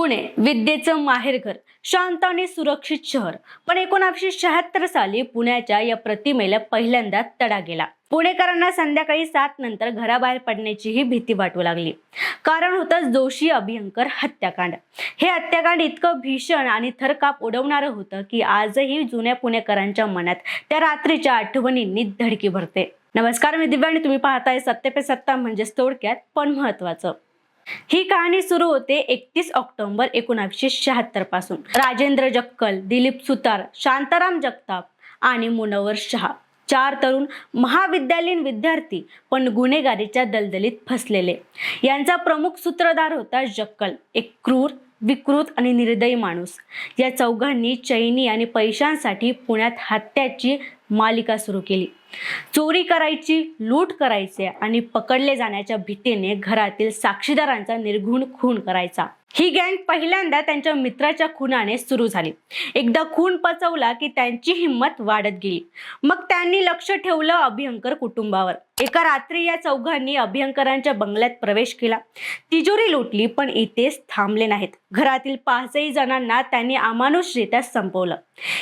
पुणे विद्येचं माहेरघर शांत आणि सुरक्षित शहर. पण एकोणाशे शहात्तर साली पुण्याच्या या प्रतिमेला पहिल्यांदा तडा गेला. पुणेकरांना संध्याकाळी सात नंतर घराबाहेर पडण्याचीही भीती वाटू लागली. कारण होतं जोशी अभियंकर हत्याकांड. हे हत्याकांड इतकं भीषण आणि थरकाप उडवणारं होतं की आजही जुन्या पुणेकरांच्या मनात त्या रात्रीच्या आठवणींनी धडकी भरते. नमस्कार मी दिव्या आणि तुम्ही पाहताय सत्य पे सत्ता म्हणजेच थोडक्यात पण महत्वाचं ही कहाणी सुरू होते एकतीस ऑक्टोबर एकोणावीसशे शहात्तरपासून. राजेंद्र जक्कल दिलीप सुतार शांताराम जगताप आणि मुनवर शहा. चार तरुण महाविद्यालयीन विद्यार्थी पण गुन्हेगारीच्या दलदलीत फसलेले. यांचा प्रमुख सूत्रधार होता जक्कल एक क्रूर विकृत आणि निर्दयी माणूस. या चौघांनी चैनी आणि पैशांसाठी पुण्यात हत्याची मालिका सुरू केली. चोरी करायची लूट करायचे आणि पकडले जाण्याच्या भीतीने घरातील साक्षीदारांचा निर्घुण खून करायचा. ही गँग पहिल्यांदा त्यांच्या मित्राच्या खुनाने सुरू झाली. एकदा खून पचवला की त्यांची हिंमत वाढत गेली. मग त्यांनी लक्ष ठेवलं अभियंकर कुटुंबावर. एका रात्री या चौघांनी अभियंकरांच्या बंगल्यात प्रवेश केला. तिजोरी लुटली पण इथेच थांबले नाहीत. घरातील पाचही जणांना त्यांनी अमानुषरित्या संपवलं.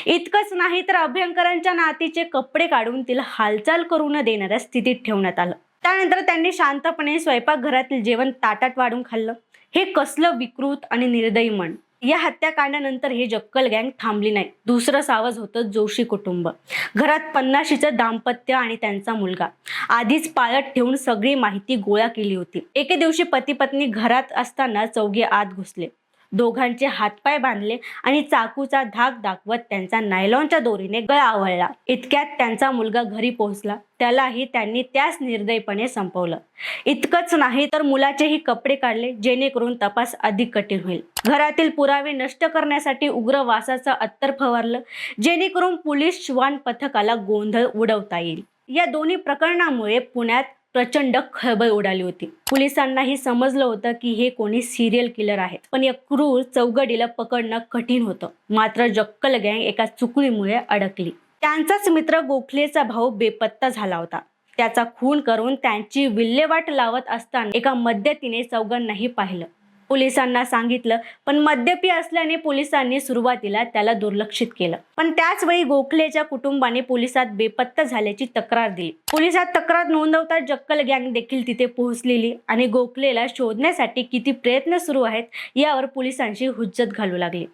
इतकंच नाही तर अभ्यंकरांच्या नातीचे कपडे काढून तिला हालचाल करू न देणाऱ्या स्थितीत ठेवण्यात आलं. त्यानंतर त्यांनी शांतपणे स्वयंपाकघरातील जेवण ताटात वाढून खाल्लं. हे कसलं विकृत आणि निर्दयी मन या हत्याकांडानंतर हे जक्कल गँग थांबली नाही. दुसरं सावज होतं जोशी कुटुंब. घरात पन्नाशीचं दाम्पत्य आणि त्यांचा मुलगा. आधीच पाळत ठेवून सगळी माहिती गोळा केली होती. एके दिवशी पती पत्नी घरात असताना चौघे आत घुसले. दोघांचे हातपाय बांधले आणि चाकूचा धाक दाखवत त्यांचा नायलॉनच्या दोरीने गळा आवळला. इतक्यात त्यांचा मुलगा घरी पोहोचला. त्यालाही त्यांनी त्याच निर्दयपणे संपवलं. इतकंच नाही तर मुलाचेही कपडे काढले जेणेकरून तपास अधिक कठीण होईल. घरातील पुरावे नष्ट करण्यासाठी उग्र वासाचं अत्तर फवारलं जेणेकरून पोलीस श्वान पथकाला गोंधळ उडवता येईल. या दोन्ही प्रकरणामुळे पुण्यात प्रचंड खळबळ उडाली होती. पोलिसांनाही समजलं होतं की हे कोणी सिरियल किलर आहेत पण या क्रूर चौघडीला पकडणं कठीण होतं. मात्र जक्कल गँग एका चुकलीमुळे अडकली. त्यांचाच मित्र गोखलेचा भाऊ बेपत्ता झाला होता. त्याचा खून करून त्यांची विल्हेवाट लावत असताना एका मद्यतीने चौघांनाही पाहिलं. पोलिसांना सांगितलं. पण मद्यपी असल्याने पोलिसांनी सुरुवातीला त्याला दुर्लक्षित केलं. पण त्याच वेळी गोखलेच्या कुटुंबाने पोलिसात बेपत्ता झाल्याची तक्रार दिली. पोलिसात तक्रार नोंदवता जक्कल गँग देखील तिथे पोहोचलेली आणि गोखलेला शोधण्यासाठी किती प्रयत्न सुरू आहेत यावर पोलिसांची हुज्जत घालू लागली.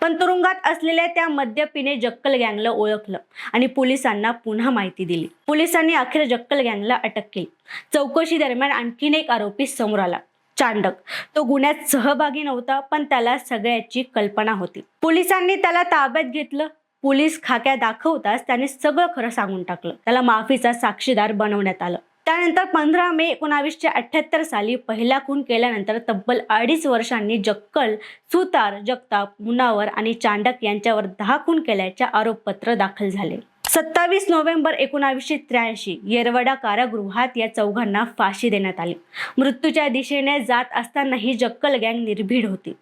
पण तुरुंगात असलेल्या त्या मद्यपीने जक्कल गँगला ओळखलं आणि पोलिसांना पुन्हा माहिती दिली. पोलिसांनी अखेर जक्कल गँगला अटक केली. चौकशी दरम्यान आणखीन एक आरोपी समोर आला. चांडक. तो गुन्ह्यात सहभागी नव्हता पण त्याला सगळ्याची कल्पना होती. पोलिसांनी त्याला ताब्यात घेतलं. पोलीस खाक्या दाखवताच त्याने सगळं खरं सांगून टाकलं. त्याला माफीचा साक्षीदार बनवण्यात आलं. त्यानंतर पंधरा मे एकोणावीसशे अठ्याहत्तर साली पहिला खून केल्यानंतर तब्बल अडीच वर्षांनी जक्कल सुतार जगताप मुनावर आणि चांडक यांच्यावर दहा खून केल्याचे आरोपपत्र दाखल झाले. सत्तावीस नोव्हेंबर एकोणावीसशे त्र्याऐंशी येरवडा कारागृहात या चौघांना फाशी देण्यात आली. मृत्यूच्या दिशेने जात असताना ही जक्कल गँग निर्भीड होती.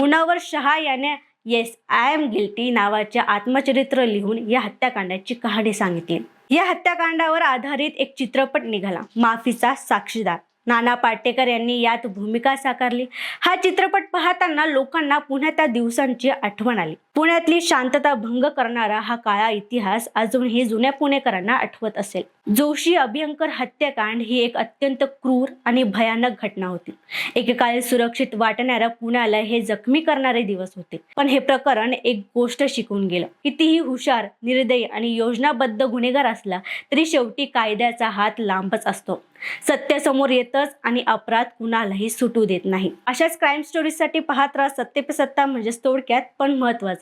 मुनावर शहा याने येस आय एम गिल्टी नावाचे आत्मचरित्र लिहून या हत्याकांडाची कहाणी सांगितली. या हत्याकांडावर आधारित एक चित्रपट निघाला माफीचा साक्षीदार. नाना पाटेकर यांनी यात भूमिका साकारली. हा चित्रपट पाहताना लोकांना पुन्हा त्या दिवसांची आठवण आली. पुण्यातली शांतता भंग करणारा हा काळा इतिहास अजूनही जुन्या पुणेकरांना आठवत असेल. जोशी अभियंकर हत्याकांड ही एक अत्यंत क्रूर आणि भयानक घटना होती. एकेकाळी सुरक्षित वाटणाऱ्या पुण्याला हे जखमी करणारे दिवस होते. पण हे प्रकरण एक गोष्ट शिकून गेलं. कितीही हुशार निर्दयी आणि योजनाबद्ध गुन्हेगार असला तरी शेवटी कायद्याचा हात लांबच असतो. सत्यासमोर येतच आणि अपराध कुणालाही सुटू देत नाही. अशाच क्राईम स्टोरीजसाठी पाहत राहा सत्य पे सत्ता म्हणजेच थोडक्यात पण महत्वाचं